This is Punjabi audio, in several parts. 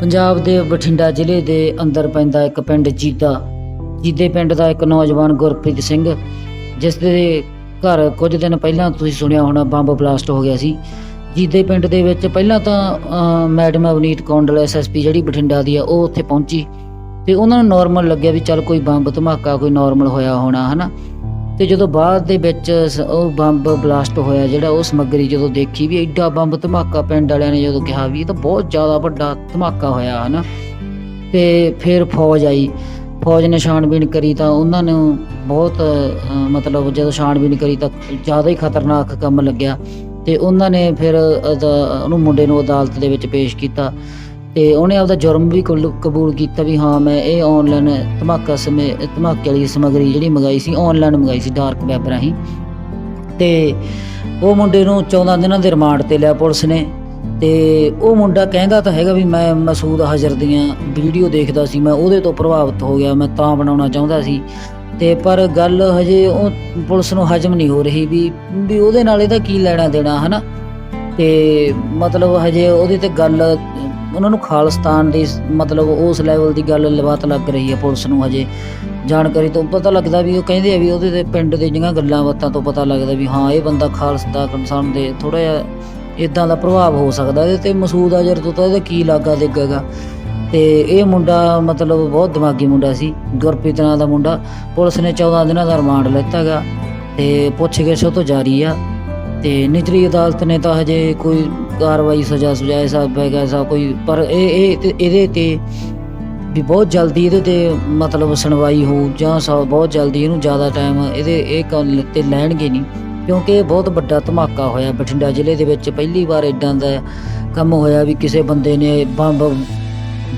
ਪੰਜਾਬ ਦੇ ਬਠਿੰਡਾ ਜ਼ਿਲ੍ਹੇ ਦੇ ਅੰਦਰ ਪੈਂਦਾ ਇੱਕ ਪਿੰਡ ਜੀਦਾ। ਜੀਦੇ ਪਿੰਡ ਦਾ ਇੱਕ ਨੌਜਵਾਨ ਗੁਰਪ੍ਰੀਤ ਸਿੰਘ, ਜਿਸ ਦੇ ਘਰ ਕੁਝ ਦਿਨ ਪਹਿਲਾਂ ਤੁਸੀਂ ਸੁਣਿਆ ਹੋਣਾ, ਬੰਬ ਬਲਾਸਟ ਹੋ ਗਿਆ ਸੀ। ਜੀਦੇ ਪਿੰਡ ਦੇ ਵਿੱਚ ਪਹਿਲਾਂ ਤਾਂ ਮੈਡਮ ਅਵਨੀਤ ਕੌਂਡਲ ਐਸਐਸਪੀ ਜਿਹੜੀ ਬਠਿੰਡਾ ਦੀ ਆ, ਉਹ ਉੱਥੇ ਪਹੁੰਚੀ। ਤੇ ਉਹਨਾਂ ਨੂੰ ਨਾਰਮਲ ਲੱਗਿਆ ਵੀ ਚੱਲ ਕੋਈ ਬੰਬ ਧਮਾਕਾ, ਕੋਈ ਨਾਰਮਲ ਹੋਇਆ ਹੋਣਾ, ਹਨਾ? ਤੇ ਜਦੋਂ ਬਾਅਦ ਦੇ ਵਿੱਚ ਸ- ਉਹ ਬੰਬ ਬਲਾਸਟ ਹੋਇਆ ਜਿਹੜਾ ਉਹ ਸਮੱਗਰੀ ਜਦੋਂ ਦੇਖੀ ਵੀ ਐਡਾ ਬੰਬ ਧਮਾਕਾ ਪਿੰਡ ਵਾਲਿਆਂ ਨੇ ਜਦੋਂ ਕਿਹਾ ਵੀ ਇਹ ਤਾਂ ਬਹੁਤ ਜ਼ਿਆਦਾ ਵੱਡਾ ਧਮਾਕਾ ਹੋਇਆ ਹਨਾ? ਤੇ ਫਿਰ ਫੌਜ ਆਈ। ਫੌਜ ਨੇ ਛਾਣਬੀਣ ਕਰੀ ਤਾਂ ਉਹਨਾਂ ਨੂੰ ਬਹੁਤ ਅ, ਮਤਲਬ ਜਦੋਂ ਛਾਣਬੀਣ ਕਰੀ ਤਾਂ ਜ਼ਿਆਦਾ ਹੀ ਖਤਰਨਾਕ ਕੰਮ ਲੱਗਿਆ। ਤੇ ਉਹਨਾਂ ਨੇ ਫਿਰ ਅਦਾ- ਉਹਨੂੰ ਮੁੰਡੇ ਨੂੰ ਅਦਾਲਤ ਦੇ ਵਿੱਚ ਪੇਸ਼ ਕੀਤਾ। ਤੇ ਉਹਨੇ ਆਪਦਾ ਜੁਰਮ ਵੀ ਕੁਲ- ਕਬੂਲ ਕੀਤਾ ਵੀ ਹਾਂ, ਮੈਂ ਇਹ ਆਨਲਾਈਨ ਧਮਾਕਾ ਸਮੇ, ਧਮਾਕੇ ਵਾਲੀ ਸਮਗਰੀ ਜਿਹੜੀ ਮੰਗਾਈ ਸੀ ਆਨਲਾਈਨ ਮੰਗਾਈ ਸੀ ਡਾਰਕ ਵੈਬ ਰਾਹੀਂ। ਤੇ ਉਹ ਮੁੰਡੇ ਨੂੰ 14 ਦਿਨਾਂ ਦੇ ਰਿਮਾਂਡ ਤੇ ਲਿਆ ਪੁਲਿਸ ਨੇ। ਤੇ ਉਹ ਮੁੰਡਾ ਕਹਿੰਦਾ ਤਾਂ ਹੈਗਾ ਵੀ ਮੈਂ ਮਸੂਦ ਹਜ਼ਰ ਦੀਆਂ ਵੀਡੀਓ ਦੇਖਦਾ ਸੀ, ਮੈਂ ਉਹਦੇ ਤੋਂ ਪ੍ਰਭਾਵਿਤ ਹੋ ਗਿਆ, ਮੈਂ ਤਾਂ ਬਣਾਉਣਾ ਚਾਹੁੰਦਾ ਸੀ। ਤੇ ਪਰ ਗੱਲ ਹਜੇ ਉਹ ਪੁਲਿਸ ਨੂੰ ਹਜਮ ਨਹੀਂ ਹੋ ਰਹੀ ਵੀ ਵੀ ਉਹਦੇ ਨਾਲ ਇਹਦਾ ਕੀ ਲੈਣਾ ਦੇਣਾ, ਹਨਾ? ਤੇ ਮਤਲਬ ਹਜੇ ਉਹਦੇ ਤੇ ਗੱਲ ਉਹਨਾਂ ਨੂੰ ਖਾਲਿਸਤਾਨ ਦੀ ਮਤਲਬ ਉਸ ਲੈਵਲ ਦੀ ਗੱਲ ਲਵਾਤ ਲੱਗ ਰਹੀ ਹੈ ਪੁਲਿਸ ਨੂੰ ਹਜੇ। ਜਾਣਕਾਰੀ ਤੋਂ ਪਤਾ ਲੱਗਦਾ ਵੀ ਉਹ ਕਹਿੰਦੇ ਆ ਵੀ ਉਹਦੇ ਤੇ ਪਿੰਡ ਦੇ ਜਿਹੀਆਂ ਗੱਲਾਂ ਬਾਤਾਂ ਤੋਂ ਪਤਾ ਲੱਗਦਾ ਵੀ ਹਾਂ, ਇਹ ਬੰਦਾ ਖਾਲਸਾ ਕਨਸਰਨ ਦੇ ਥੋੜਾ ਜਿਹਾ ਇਦਾਂ ਦਾ ਪ੍ਰਭਾਵ ਹੋ ਸਕਦਾ ਇਹਦੇ ਤੇ ਮਸੂਦ ਅਜਰ ਤੋਂ ਤਾਂ ਇਹਦਾ ਕੀ ਲਾਗਾ ਦੇਗਾਗਾ ਤੇ ਇਹ ਮੁੰਡਾ ਮਤਲਬ ਬਹੁਤ ਦਿਮਾਗੀ ਮੁੰਡਾ ਸੀ, ਗੁਰਪ੍ਰੀਤ ਨਾਂ ਦਾ ਮੁੰਡਾ। ਪੁਲਿਸ ਨੇ 14 ਦਿਨਾਂ ਦਾ ਰਿਮਾਂਡ ਲਿੱਤਾਗਾ ਤੇ ਪੁੱਛਗਿੱਛ ਉਹ ਤੋਂ ਜਾਰੀ ਆ। ਤੇ ਨਿਚਲੀ ਅਦਾਲਤ ਨੇ ਤਾਂ ਹਜੇ ਕੋਈ ਕਾਰਵਾਈ ਸਜ਼ਾ ਸੁਜਾਏ ਸਾਹਿਬ ਹੈਗਾ ਕੋਈ, ਪਰ ਇਹ ਇਹ ਤੇ- ਇਹਦੇ ਤੇ ਵੀ ਬਹੁਤ ਜਲਦੀ ਇਹਦੇ ਤੇ ਮਤਲਬ ਸੁਣਵਾਈ ਹੋ ਜਾਂ ਸ ਬਹੁਤ ਜਲਦੀ ਇਹਨੂੰ ਜ਼ਿਆਦਾ ਟਾਈਮ ਇਹਦੇ, ਇਹ ਗੱਲ ਤੇ ਲੈਣਗੇ ਨਹੀਂ, ਕਿਉਂਕਿ ਇਹ ਬਹੁਤ ਵੱਡਾ ਧਮਾਕਾ ਹੋਇਆ ਬਠਿੰਡਾ ਜ਼ਿਲ੍ਹੇ ਦੇ ਵਿੱਚ ਪਹਿਲੀ ਵਾਰ ਇਦਾਂ ਦਾ ਕੰਮ ਹੋਇਆ ਵੀ ਕਿਸੇ ਬੰਦੇ ਨੇ ਬੰਬ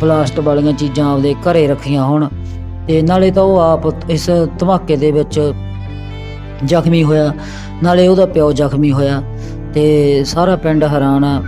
ਬਲਾਸਟ ਵਾਲੀਆਂ ਚੀਜ਼ਾਂ ਆਪਦੇ ਘਰੇ ਰੱਖੀਆਂ ਹੋਣ ਤੇ ਨਾਲੇ ਤਾਂ ਉਹ ਆਪ ਇਸ ਧਮਾਕੇ ਦੇ ਵਿੱਚ ਜ਼ਖਮੀ ਹੋਇਆ ਨਾਲੇ ਉਹਦਾ ਪਿਓ ਜ਼ਖਮੀ ਹੋਇਆ ਤੇ ਸਾਰਾ ਪਿੰਡ ਹੈਰਾਨ ਆ।